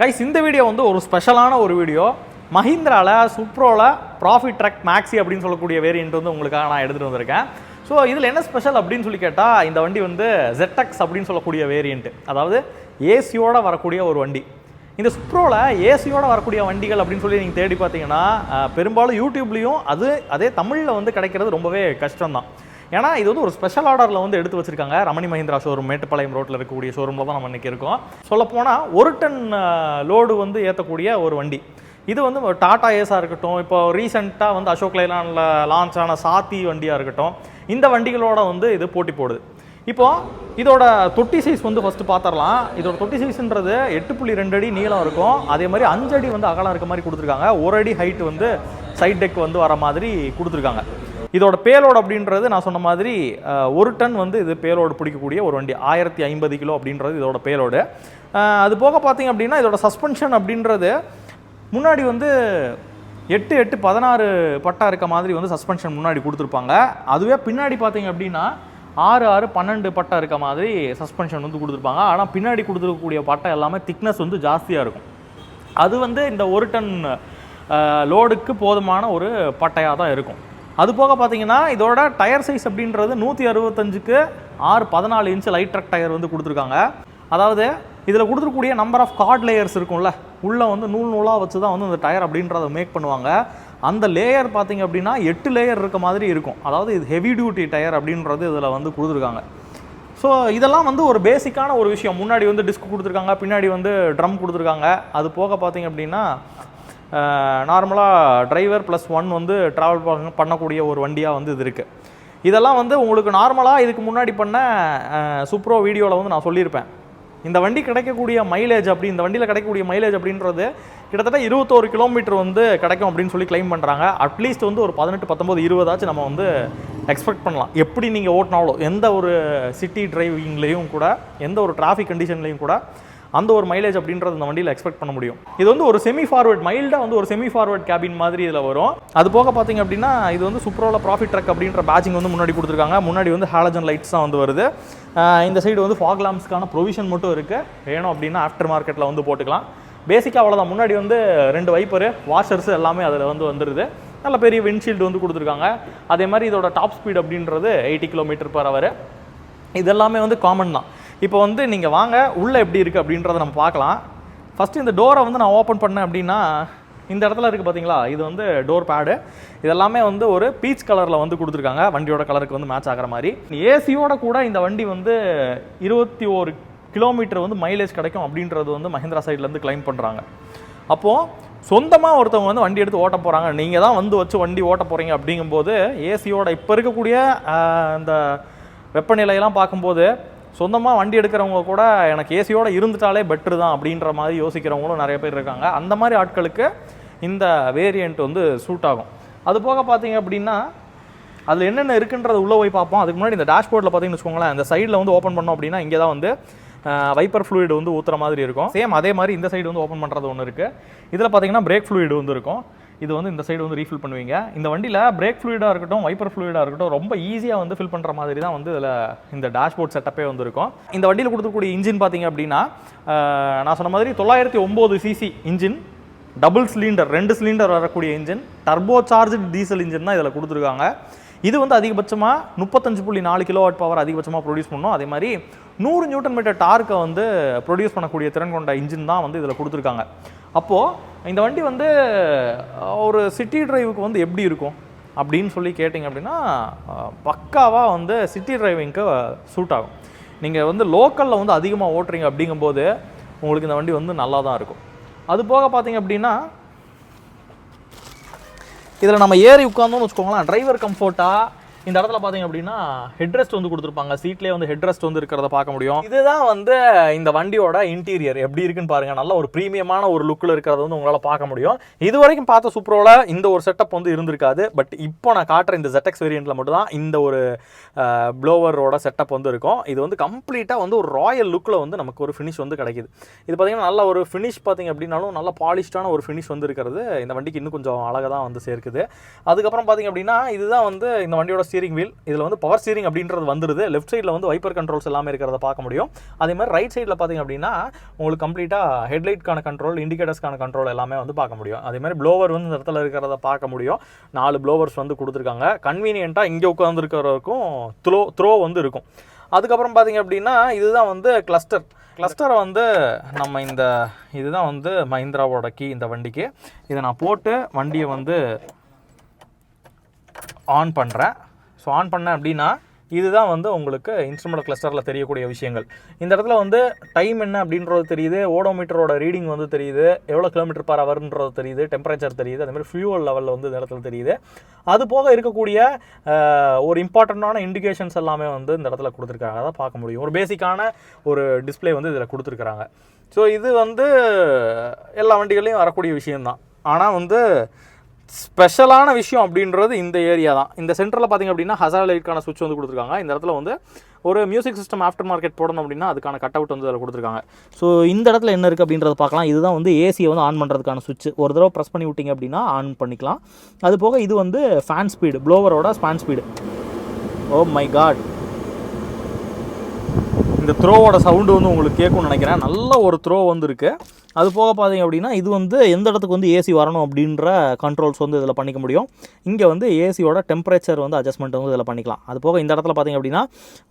Guys இந்த video வந்து ஒரு ஸ்பெஷலான ஒரு வீடியோ மஹிந்திராவில் சுப்ரோவில் ப்ராஃபிட் ட்ரக் மேக்ஸி அப்படின்னு சொல்லக்கூடிய வேரியன்ட் வந்து உங்களுக்காக நான் எடுத்துகிட்டு வந்திருக்கேன். ஸோ இதில் என்ன ஸ்பெஷல் அப்படின்னு சொல்லி கேட்டால் இந்த வண்டி வந்து ஜெட்டக்ஸ் அப்படின்னு சொல்லக்கூடிய வேரியண்ட் அதாவது ஏசியோட வரக்கூடிய ஒரு வண்டி. இந்த சுப்ரோவில் ஏசியோட வரக்கூடிய வண்டிகள் அப்படின்னு சொல்லி நீங்கள் தேடி பார்த்தீங்கன்னா பெரும்பாலும் யூடியூப்லேயும் அது அதே தமிழில் வந்து கிடைக்கிறது ரொம்பவே கஷ்டம்தான். ஏன்னா இது வந்து ஒரு ஸ்பெஷல் ஆர்டரில் வந்து எடுத்து வச்சிருக்காங்க. ரமணி மஹிந்திரா ஷோரூம் மேட்டுப்பாளையம் ரோட்டில் இருக்கக்கூடிய ஷோரூமில் தான் நம்ம இன்றைக்கி இருக்கோம். சொல்லப்போனால் ஒரு டன் லோடு வந்து ஏற்றக்கூடிய ஒரு வண்டி. இது வந்து டாடா ஏஸாக இருக்கட்டும் இப்போ ரீசெண்டாக வந்து அசோக் லைலானில் லான்ச் ஆன சாத்தி வண்டியாக இருக்கட்டும் இந்த வண்டிகளோட வந்து இது போட்டி போடுது. இப்போது இதோட தொட்டி சைஸ் வந்து ஃபஸ்ட்டு பார்த்துடலாம் இதோட தொட்டி சைஸ்ன்றது எட்டு புள்ளி ரெண்டு அடி நீளம் இருக்கும். அதே மாதிரி அஞ்சு அடி வந்து அகலம் இருக்க மாதிரி கொடுத்துருக்காங்க. ஒரு அடி ஹைட் வந்து சைட் டெக் வந்து வர மாதிரி கொடுத்துருக்காங்க. இதோட பேலோடு அப்படின்றது நான் சொன்ன மாதிரி ஒரு டன் வந்து இது பேலோடு பிடிக்கக்கூடிய ஒரு வண்டி. ஆயிரத்தி ஐம்பது கிலோ அப்படின்றது இதோட பேலோடு. அது போக பார்த்தீங்க அப்படின்னா இதோட சஸ்பென்ஷன் அப்படின்றது முன்னாடி வந்து எட்டு எட்டு பதினாறு பட்டா இருக்க மாதிரி வந்து சஸ்பென்ஷன் முன்னாடி கொடுத்துருப்பாங்க. அதுவே பின்னாடி பார்த்தீங்க அப்படின்னா ஆறு ஆறு பன்னெண்டு பட்டா இருக்க மாதிரி சஸ்பென்ஷன் வந்து கொடுத்துருப்பாங்க. ஆனால் பின்னாடி கொடுத்துருக்கக்கூடிய பட்டை எல்லாமே திக்னஸ் வந்து ஜாஸ்தியாக இருக்கும். அது வந்து இந்த ஒரு டன் லோடுக்கு போதுமான ஒரு பட்டையாக தான் இருக்கும். அது போக பார்த்தீங்கன்னா இதோட டயர் சைஸ் அப்படின்றது நூற்றி அறுபத்தஞ்சுக்கு ஆறு பதினாலு இன்ச்சு லைட் ட்ரக் டயர் வந்து கொடுத்துருக்காங்க. அதாவது இதில் கொடுத்துருக்கூடிய நம்பர் ஆஃப் கார்ட் லேயர்ஸ் இருக்கும்ல உள்ளே வந்து நூல் நூலாக வச்சு தான் வந்து இந்த டயர் அப்படின்றத மேக் பண்ணுவாங்க. அந்த லேயர் பார்த்தீங்க அப்படின்னா எட்டு லேயர் இருக்க மாதிரி இருக்கும். அதாவது இது ஹெவி டியூட்டி டயர் அப்படின்றது இதில் வந்து கொடுத்துருக்காங்க. ஸோ இதெல்லாம் வந்து ஒரு பேசிக்கான ஒரு விஷயம். முன்னாடி வந்து டிஸ்க் கொடுத்துருக்காங்க பின்னாடி வந்து ட்ரம் கொடுத்துருக்காங்க. அது போக பார்த்தீங்க அப்படின்னா நார்மலாக டிரைவர் ப்ளஸ் ஒன் வந்து ட்ராவல் பண்ணக்கூடிய ஒரு வண்டியாக வந்து இது இருக்குது இதெல்லாம் வந்து உங்களுக்கு நார்மலாக இதுக்கு முன்னாடி பண்ண சுப்ரோ வீடியோவில் வந்து நான் சொல்லியிருப்பேன். இந்த வண்டி கிடைக்கக்கூடிய மைலேஜ் அப்படி இந்த வண்டியில் கிடைக்கக்கூடிய மைலேஜ் அப்படின்றது கிட்டத்தட்ட இருபத்தோரு கிலோமீட்டர் வந்து கிடைக்கும் அப்படின்னு சொல்லி க்ளைம் பண்ணுறாங்க அட்லீஸ்ட் வந்து ஒரு பதினெட்டு பத்தொம்பது இருபதாச்சும் நம்ம வந்து எக்ஸ்பெக்ட் பண்ணலாம். எப்படி நீங்கள் ஓட்டினாலும் எந்த ஒரு சிட்டி டிரைவிங்லேயும் கூட எந்த ஒரு டிராஃபிக் கண்டிஷன்லேயும் கூட அந்த ஒரு மைலேஜ் அப்படின்றது இந்த வண்டியில் எக்ஸ்பெக்ட் பண்ண முடியும். இது வந்து ஒரு செமி ஃபார்வர்ட் மைல்டாக வந்து ஒரு செமி ஃபார்வர்ட் கேபின் மாதிரி இதில் வரும். அது போக பார்த்தீங்க அப்படின்னா இது வந்து சுப்ரோல ப்ராஃபிட் ட்ரக் அப்படின்ற பேட்சிங் வந்து முன்னாடி கொடுத்துருக்காங்க. முன்னாடி வந்து ஹாலஜன் லைட்ஸ் தான் வந்து வருது. இந்த சைடு வந்து ஃபாக் லாம்ஸ்க்கான ப்ரொவிஷன் மட்டும் இருக்குது வேணும் அப்படின்னா ஆஃப்டர் மார்க்கெட்டில் வந்து போட்டுக்கலாம். பேசிக்காக அவ்வளோதான் முன்னாடி வந்து ரெண்டு வைப்பரு வாஷர்ஸ் எல்லாமே அதில் வந்து வந்துடுது நல்ல பெரிய விண்ட்ஷீல்டு வந்து கொடுத்துருக்காங்க. அதே மாதிரி இதோட டாப் ஸ்பீட் அப்படின்றது எயிட்டி கிலோமீட்டர் பர் அவர் இதெல்லாமே வந்து காமன் தான். இப்போ வந்து நீங்கள் வாங்க உள்ளே எப்படி இருக்குது அப்படின்றத நம்ம பார்க்கலாம். ஃபஸ்ட்டு இந்த டோரை வந்து நான் ஓப்பன் பண்ணேன் அப்படின்னா இந்த இடத்துல இருக்குது பார்த்தீங்களா இது வந்து டோர் பேடு இதெல்லாமே வந்து ஒரு பீச் கலரில் வந்து கொடுத்துருக்காங்க. வண்டியோட கலருக்கு வந்து மேட்ச் ஆகிற மாதிரி. ஏசியோட கூட இந்த வண்டி வந்து இருபத்தி ஒரு கிலோமீட்டர் வந்து மைலேஜ் கிடைக்கும் அப்படின்றது வந்து மஹிந்திரா சைட்லேருந்து கிளைம் பண்ணுறாங்க அப்போது சொந்தமாக ஒருத்தவங்க வந்து வண்டி எடுத்து ஓட்ட போகிறாங்க நீங்கள் தான் வந்து வச்சு வண்டி ஓட்ட போகிறீங்க அப்படிங்கும்போது ஏசியோட இப்போ இருக்கக்கூடிய அந்த வெப்பநிலையெல்லாம் பார்க்கும்போது சொந்தமாக வண்டி எடுக்கிறவங்க கூட எனக்கு ஏசியோடு இருந்துட்டாலே பெட்ரு தான் அப்படின்ற மாதிரி யோசிக்கிறவங்களும் நிறைய பேர் இருக்காங்க. அந்த மாதிரி ஆட்களுக்கு இந்த வேரியண்ட் வந்து சூட் ஆகும். அது போக பார்த்தீங்க அப்படின்னா அதில் என்னென்ன இருக்குன்றத உள்ளே போய் பார்ப்போம். அதுக்கு முன்னாடி இந்த டேஷ்போர்டில் பார்த்தீங்கன்னு வச்சுக்கோங்களேன் இந்த சைடில் வந்து ஓப்பன் பண்ணோம் அப்படின்னா இங்கே தான் வந்து வைப்பர் ஃப்ளூயிடு வந்து ஊற்றுற மாதிரி இருக்கும். சேம் அதே மாதிரி இந்த சைடு வந்து ஓப்பன் பண்ணுறது ஒன்று இருக்குது இதில் பார்த்தீங்கன்னா பிரேக் ஃப்ளூயிடு வந்து இருக்கும். இது வந்து இந்த சைடு வந்து ரீஃபில் பண்ணுவீங்க. இந்த வண்டியில் பிரேக் ஃப்ளூயிடாக இருக்கட்டும் வைப்பர் ஃப்ளூயிடாக இருக்கட்டும் ரொம்ப ஈஸியாக வந்து ஃபில் பண்ணுற மாதிரி தான் வந்து இதில் இந்த டேஷ்போர்ட் செட்டப்பே வந்துருக்கும். இந்த வண்டியில் கொடுத்துக்கூடிய இன்ஜின் பார்த்தீங்க அப்படின்னா நான் சொன்ன மாதிரி தொள்ளாயிரத்தி ஒம்பது சிசி இன்ஜின் டபுள் சிலிண்டர் ரெண்டு சிலிண்டர் வரக்கூடிய engine turbo charge diesel engine தான் இதில் கொடுத்துருக்காங்க. இது வந்து அதிகபட்சமாக முப்பத்தஞ்சு புள்ளி நாலு கிலோவாட் பவர் அதிகபட்சமாக ப்ரொடியூஸ் பண்ணோம். அதே மாதிரி நூறு நியூட்டன் மீட்டர் டார்க்கை வந்து ப்ரொடியூஸ் பண்ணக்கூடிய திறன் கொண்ட இன்ஜின் தான் வந்து இதில் கொடுத்துருக்காங்க. அப்போது இந்த வண்டி வந்து ஒரு சிட்டி டிரைவுக்கு வந்து எப்படி இருக்கும்? அப்படின்னு சொல்லி கேட்டிங்க அப்படின்னா பக்காவாக வந்து சிட்டி டிரைவிங்க்கு சூட் ஆகும். நீங்கள் வந்து லோக்கலில் வந்து அதிகமாக ஓட்டுறீங்க அப்படிங்கும்போது உங்களுக்கு இந்த வண்டி வந்து நல்லா தான் இருக்கும். அது போக பார்த்தீங்க அப்படின்னா இதில் நம்ம ஏறி உட்காந்தோம்னு வச்சுக்கோங்களேன் டிரைவர் கம்ஃபர்ட்டாக இந்த இடத்துல பார்த்தீங்க அப்படின்னா ஹெட்ரெஸ்ட் வந்து கொடுத்துருப்பாங்க. சீட்லேயே வந்து ஹெட்ரெஸ்ட் வந்து இருக்கிறத பார்க்க முடியும். இதுதான் வந்து இந்த வண்டியோட இன்டீரியர் எப்படி இருக்குன்னு பாருங்க. நல்ல ஒரு ப்ரீமியமான ஒரு லுக்கில் இருக்கிறத வந்து உங்களால் பார்க்க முடியும். இது வரைக்கும் பார்த்த சூப்பரோவில் இந்த ஒரு செட்டப் வந்து இருந்திருக்காது. பட் இப்போ நான் காட்டுற இந்த ஜெட்டெக்ஸ் வேரியண்ட்டில் மட்டும் தான் இந்த ஒரு ப்ளோவரோட செட்டப் வந்து இருக்கும். இது வந்து கம்ப்ளீட்டாக வந்து ஒரு ராயல் லுக்கில் வந்து நமக்கு ஒரு ஃபினிஷ் வந்து கிடைக்குது. இது பார்த்தீங்கன்னா நல்ல ஒரு ஃபினிஷ் பார்த்தீங்க அப்படின்னாலும் நல்ல பாலிஷ்டான ஒரு ஃபினிஷ் வந்து இருக்கிறது. இந்த வண்டிக்கு இன்னும் கொஞ்சம் அழகாக தான் வந்து சேர்க்குது. அதுக்கப்புறம் பார்த்தீங்க அப்படின்னா இதுதான் வந்து இந்த வண்டியோட ஸ்டீரிங் வீல் இதில் வந்து பவர் ஸ்டீரிங் அப்படின்றது வந்துருது. லெஃப்ட் சைடில் வந்து வைப்பர் கண்ட்ரோல்ஸ் எல்லாமே இருக்கிறத பார்க்க முடியும். அதே மாதிரி ரைட் சைடில் பார்த்தீங்க அப்படின்னா உங்களுக்கு கம்ப்ளீட்டாக ஹெட்லைட்கான கண்ட்ரோல் இண்டிகேட்டர்ஸ்க்கான கண்ட்ரோல் எல்லாமே வந்து பார்க்க முடியும். அதே மாதிரி ப்ளோவர் வந்து இந்த இடத்துல இருக்கிறத பார்க்க முடியும். நாலு ப்ளோவர்ஸ் வந்து கொடுத்துருக்காங்க. கன்வீனியண்ட்டாக இங்கே உட்காந்துருக்கிறவருக்கும் த்ரோ த்ரோ வந்து இருக்கும். அதுக்கப்புறம் பார்த்தீங்க அப்படின்னா இதுதான் வந்து கிளஸ்டர் கிளஸ்டரை வந்து நம்ம இந்த இதுதான் வந்து மஹிந்திராவோட கீ இந்த வண்டிக்கு. இதை நான் போட்டு வண்டியை வந்து ஆன் பண்ணுறேன் ஸோ ஆன் பண்ணேன் அப்படின்னா இதுதான் வந்து உங்களுக்கு இன்ஸ்ட்ருமெண்ட் கிளஸ்டரில் தெரியக்கூடிய விஷயங்கள். இந்த இடத்துல வந்து டைம் என்ன அப்படின்றது தெரியுது ஓடோமீட்டரோட ரீடிங் வந்து தெரியுது எவ்வளோ கிலோமீட்டர் பர் அவர்ன்றது தெரியுது டெம்பரேச்சர் தெரியுது அதேமாதிரி ஃபியூவல் லெவலில் வந்து இந்த இடத்துல தெரியுது. அது போக இருக்கக்கூடிய ஒரு இம்பார்ட்டண்ட்டான இண்டிகேஷன்ஸ் எல்லாமே வந்து இந்த இடத்துல கொடுத்துருக்காங்க. தான் பார்க்க முடியும். ஒரு பேசிக்கான ஒரு டிஸ்ப்ளே வந்து இதில் கொடுத்துருக்குறாங்க. ஸோ இது வந்து எல்லா வண்டிகள்லையும் வரக்கூடிய விஷயம்தான். ஆனால் வந்து ஸ்பெஷலான விஷயம் அப்படின்றது இந்த ஏரியா தான். இந்த சென்டரில் பார்த்தீங்க அப்படின்னா ஹசார் லைட்கான சுவிட்ச் வந்து கொடுத்துருக்காங்க. இந்த இடத்துல வந்து ஒரு மியூசிக் சிஸ்டம் ஆஃப்டர் மார்க்கெட் போடணும் அப்படின்னா அதுக்கான கட் அவுட் வந்து அதில் கொடுத்துருக்காங்க. ஸோ இந்த இடத்துல என்ன இருக்குது அப்படின்றத பார்க்கலாம். இதுதான் வந்து ஏசியை வந்து ஆன் பண்ணுறதுக்கான சுவிட்ச் ஒரு தடவை ப்ரெஸ் பண்ணி விட்டிங்க அப்படின்னா ஆன் பண்ணிக்கலாம். அது போக இது வந்து ஃபேன் ஸ்பீடு ப்ளோவரோட fan speed oh my God இந்த த்ரோவோட சவுண்டு வந்து உங்களுக்கு கேட்கும்னு நினைக்கிறேன். நல்ல ஒரு த்ரோ வந்து இருக்குது அது போக பார்த்தீங்க அப்படின்னா இது வந்து எந்த இடத்துக்கு வந்து ஏசி வரணும் அப்படின்ற கண்ட்ரோல்ஸ் வந்து இதில் பண்ணிக்க முடியும். இங்கே வந்து ஏசியோட டெம்பரேச்சர் வந்து அட்ஜஸ்ட்மெண்ட் வந்து இதில் பண்ணிக்கலாம். அது போக இந்த இடத்துல பார்த்தீங்க அப்படின்னா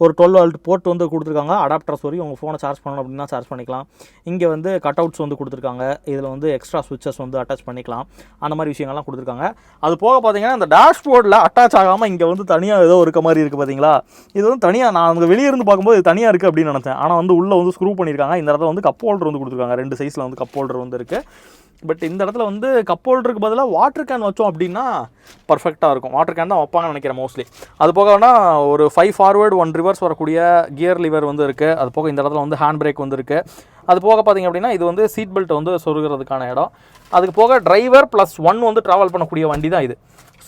ஒரு டுவெல் வால்ட் போர்ட் வந்து கொடுத்துருக்காங்க. அடாப்டர்ஸ் வரையும் உங்கள் ஃபோனை சார்ஜ் பண்ணணும் அப்படின்னா சார்ஜ் பண்ணிக்கலாம். இங்கே வந்து கட் அவுட்ஸ் வந்து கொடுத்துருக்காங்க. இதில் வந்து எக்ஸ்ட்ரா சுவிச்சஸ் வந்து அட்டாச் பண்ணிக்கலாம். அந்த மாதிரி விஷயங்கள்லாம் கொடுத்துருக்காங்க. அது போக பார்த்தீங்கன்னா அந்த டேஷ்போர்டில் அட்டாச் ஆகாமல் இங்கே வந்து தனியாக ஏதோ இருக்க மாதிரி இருக்குது பார்த்தீங்களா? இது வந்து தனியாக நான் அங்கே வெளியே இருந்து பார்க்கும்போது இது தனியாக இருக்குது அப்படின்னு நினச்சேன் ஆனால் வந்து உள்ளே வந்து ஸ்க்ரூ பண்ணியிருக்காங்க இந்த இடத்துல வந்து கப் ஹோல்டர் வந்து கொடுத்துருக்காங்க. ரெண்டு சைஸில் வந்து கப் ஹோல்டர் வந்து இருக்குது பட் இந்த இடத்துல வந்து கப் ஹோல்டருக்கு பதிலாக வாட்டர் கேன் வச்சோம் அப்படின்னா பர்ஃபெக்டாக இருக்கும். வாட்டர் கேன் தான் வைப்பாங்கன்னு நினைக்கிறேன் மோஸ்ட்லி அது போக வேணால் ஒரு ஃபைவ் ஃபார்வேர்டு ஒன் ரிவர்ஸ் வரக்கூடிய கியர் லிவர் வந்து இருக்குது அது போக இந்த இடத்துல வந்து ஹேண்ட் பிரேக் வந்து இருக்குது அது போக பார்த்தீங்க அப்படின்னா இது வந்து சீட் பெல்ட் வந்து சொருகிறதுக்கான இடம். அதுக்கு போக டிரைவர் ப்ளஸ் ஒன் வந்து ட்ராவல் பண்ணக்கூடிய வண்டி தான் இது.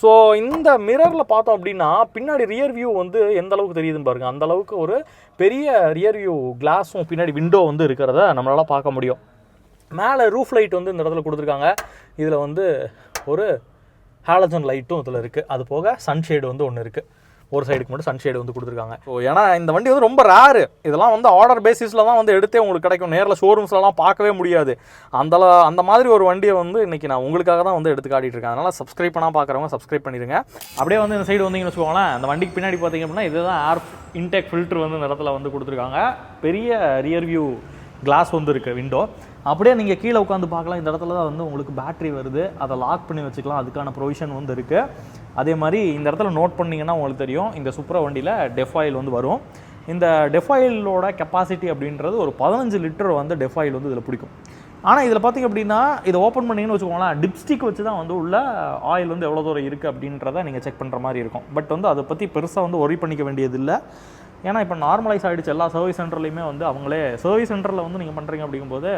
ஸோ இந்த மிரரில் பார்த்தோம் அப்படின்னா பின்னாடி ரியர் வியூ வந்து எந்த அளவுக்கு தெரியுதுன்னு பாருங்கள் அந்த அளவுக்கு ஒரு பெரிய ரியர் வியூ கிளாஸும் பின்னாடி விண்டோ வந்து இருக்கிறத நம்மளால் பார்க்க முடியும். மேலே ரூஃப் லைட் வந்து இந்த இடத்துல கொடுத்துருக்காங்க. இதில் வந்து ஒரு ஹாலஜன் லைட்டும் இதில் இருக்குது அது போக சன்ஷேடு வந்து ஒன்று இருக்குது ஒரு சைடுக்கு மட்டும் சன்ஷேடு வந்து கொடுத்துருக்காங்க. ஸோ ஏன்னா இந்த வண்டி வந்து ரொம்ப ரேரு இதெல்லாம் வந்து ஆர்டர் பேசிஸில் தான் வந்து எடுத்தே உங்களுக்கு கிடைக்கும். நேரில் ஷோரூம்ஸ்லலாம் பார்க்கவே முடியாது. அந்த அந்த மாதிரி ஒரு வண்டியை வந்து இன்றைக்கி நான் உங்களுக்காக தான் வந்து எடுத்து காட்டிகிட்டு இருக்கேன். அதனால் சப்ஸ்கிரைப் பண்ணால் பார்க்குறவங்க சப்ஸ்கிரைப் பண்ணிடுங்க அப்படியே வந்து இந்த சைடு வந்தீங்கன்னு வச்சுக்கோங்களேன் அந்த வண்டிக்கு பின்னாடி பார்த்தீங்க அப்படின்னா இதுதான் ஏர் இன்டேக் ஃபில்ட்ரு வந்து இந்த இடத்துல வந்து கொடுத்துருக்காங்க. பெரிய ரியர் வியூ கிளாஸ் வந்து இருக்குது விண்டோ அப்படியே நீங்கள் கீழே உட்காந்து பார்க்கலாம். இந்த இடத்துல தான் வந்து உங்களுக்கு பேட்டரி வருது. அதை லாக் பண்ணி வச்சுக்கலாம். அதுக்கான ப்ரொவிஷன் வந்து இருக்குது அதே மாதிரி இந்த இடத்துல நோட் பண்ணீங்கன்னா உங்களுக்கு தெரியும். இந்த சுப்ரா வண்டியில் டெஃபாயில் வந்து வரும். இந்த டெஃபாயிலோட கெப்பாசிட்டி அப்படின்றது ஒரு பதினஞ்சு லிட்டர் வந்து டெஃபாயில் வந்து இதில் பிடிக்கும். ஆனால் இதில் பார்த்தீங்க அப்படின்னா இதை ஓப்பன் பண்ணீங்கன்னு வச்சுக்கோங்களேன் டிப்ஸ்டிக் வச்சு தான் வந்து உள்ள ஆயில் வந்து எவ்வளோ தூரம் இருக்குது அப்படின்றத நீங்கள் செக் பண்ணுற மாதிரி இருக்கும். பட் வந்து அதை பற்றி பெருசாக வந்து ஒரி பண்ணிக்க வேண்டியதில்லை. ஏன்னா இப்போ நார்மலைஸ் ஆகிடுச்சு எல்லா சர்வீஸ் சென்டர்லையுமே வந்து அவங்களே சர்வீஸ் சென்டரில் வந்து நீங்கள் பண்ணுறீங்க அப்படிங்கும்போது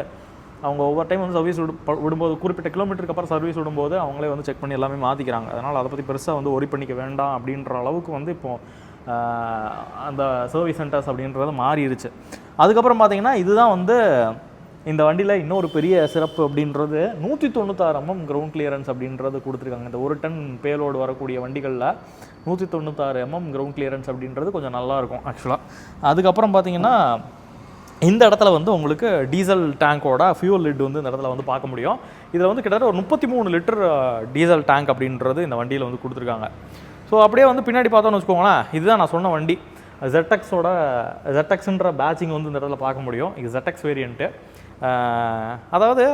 அவங்க ஒவ்வொரு டைம் வந்து சர்வீஸ் விடு விடும்போது குறிப்பிட்ட கிலோமீட்டருக்கு அப்புறம் சர்வீஸ் விடும்போது அவங்களே வந்து செக் பண்ணி எல்லாமே மாற்றிக்கிறாங்க அதனால் அதை பற்றி பெருசாக வந்து ஒரி பண்ணிக்க வேண்டாம் அப்படின்ற அளவுக்கு வந்து இப்போது அந்த சர்வீஸ் சென்டர்ஸ் அப்படின்றது மாறிடுச்சு அதுக்கப்புறம் பார்த்தீங்கன்னா இதுதான் வந்து இந்த வண்டியில் இன்னொரு பெரிய சிறப்பு அப்படின்றது நூற்றி தொண்ணூத்தாறு எம்எம் கிரவுண்ட் கிளியரன்ஸ் அப்படின்றது கொடுத்துருக்காங்க. இந்த ஒரு டன் பேலோடு வரக்கூடிய வண்டிகளில் நூற்றி தொண்ணூத்தாறு எம்எம் கிரவுண்ட் கிளியரன்ஸ் அப்படின்றது கொஞ்சம் நல்லாயிருக்கும் ஆக்சுவலாக அதுக்கப்புறம் பார்த்தீங்கன்னா இந்த இடத்துல வந்து உங்களுக்கு டீசல் டேங்கோட ஃபியூல் லிட் வந்து இந்த இடத்துல வந்து பார்க்க முடியும். இதில் வந்து கிட்டத்தட்ட ஒரு முப்பத்தி மூணு லிட்டர் டீசல் டேங்க் அப்படின்றது இந்த வண்டியில் வந்து கொடுத்துருக்காங்க. ஸோ அப்படியே வந்து பின்னாடி பார்த்தோன்னு வச்சுக்கோங்களேன் இதுதான் நான் சொன்ன வண்டி. ஜெட்டக்ஸோட ஜெட்டக்ஸுன்ற பேட்சிங் வந்து இந்த இடத்துல பார்க்க முடியும். இது ஜெட்டக்ஸ் வேரியண்ட்டு அதாவது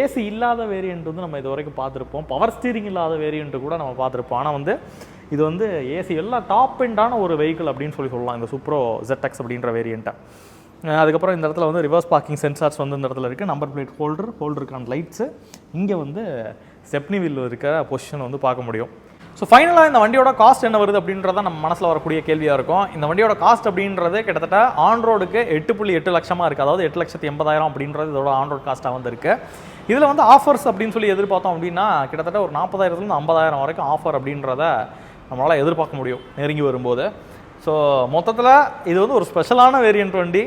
ஏசி இல்லாத வேரியண்ட் வந்து நம்ம இது வரைக்கும் பார்த்துருப்போம். பவர் ஸ்டீரிங் இல்லாத வேரியண்ட்டு கூட நம்ம பார்த்துருப்போம். ஆனால் வந்து இது வந்து ஏசி எல்லாம் டாப் எண்டான ஒரு வெஹிக்கிள் அப்படின்னு சொல்லி சொல்லலாம். இந்த சூப்ரோ ஜெட்டக்ஸ் அப்படின்ற வேரியண்ட்டை அதுக்கப்புறம் இந்த இடத்துல வந்து ரிவர்ஸ் பார்க்கிங் சென்சார்ஸ் வந்து இந்த இடத்துல இருக்குது நம்பர் பிளேட் ஹோல்டர் ஹோல்டருக்கான லைட்ஸு இங்கே வந்து ஸ்டெப்னி வீல் இருக்கிற பொசிஷன் வந்து பார்க்க முடியும். ஸோ ஃபைனலாக இந்த வண்டியோட காஸ்ட் என்ன வருது அப்படின்றத நம்ம மனசில் வரக்கூடிய கேள்வியாக இருக்கும். இந்த வண்டியோட காஸ்ட் அப்படின்றது கிட்டத்தட்ட ஆன் ரோடுக்கு எட்டு புள்ளி எட்டு லட்சமாக இருக்குது அதாவது எட்டு லட்சத்தி எண்பதாயிரம் அப்படின்றது இதோட ஆன்ரோட் காஸ்ட்டாக வந்துருக்கு. இதில் வந்து ஆஃபர்ஸ் அப்படின்னு சொல்லி எதிர்பார்த்தோம் அப்படின்னா கிட்டத்தட்ட ஒரு நாற்பதாயிரத்துலேருந்து ஐம்பதாயிரம் வரைக்கும் ஆஃபர் அப்படின்றத நம்மளால் எதிர்பார்க்க முடியும். நெருங்கி வரும்போது. ஸோ மொத்தத்தில் இது வந்து ஒரு ஸ்பெஷலான வேரியன்ட் வண்டி.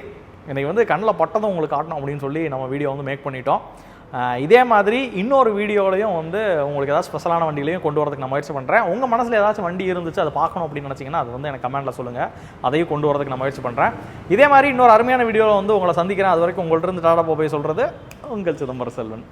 இன்னைக்கு வந்து கண்ணில் பட்டதும் உங்களுக்கு காட்டணும் அப்படின்னு சொல்லி நம்ம வீடியோ வந்து மேக் பண்ணிட்டோம். இதே மாதிரி இன்னொரு வீடியோலையும் வந்து உங்களுக்கு ஏதாவது ஸ்பெஷலான வண்டிகளையும் கொண்டு வரதுக்கு நான் முயற்சி பண்ணுறேன் உங்கள் மனசில் ஏதாச்சும் வண்டி இருந்துச்சு அதை பார்க்கணும் அப்படின்னு நினச்சிங்கன்னா அது வந்து எனக்கு கமெண்ட்டில் சொல்லுங்கள் அதையும் கொண்டு வரதுக்கு நான் முயற்சி பண்ணுறேன் இதே மாதிரி இன்னொரு அருமையான வீடியோவில் வந்து உங்களை சந்திக்கிறேன். அது வரைக்கும் உங்கள்கிட்ட இருந்து டாடா போய் சொல்கிறது உங்கள் சிதம்பர செல்வன்.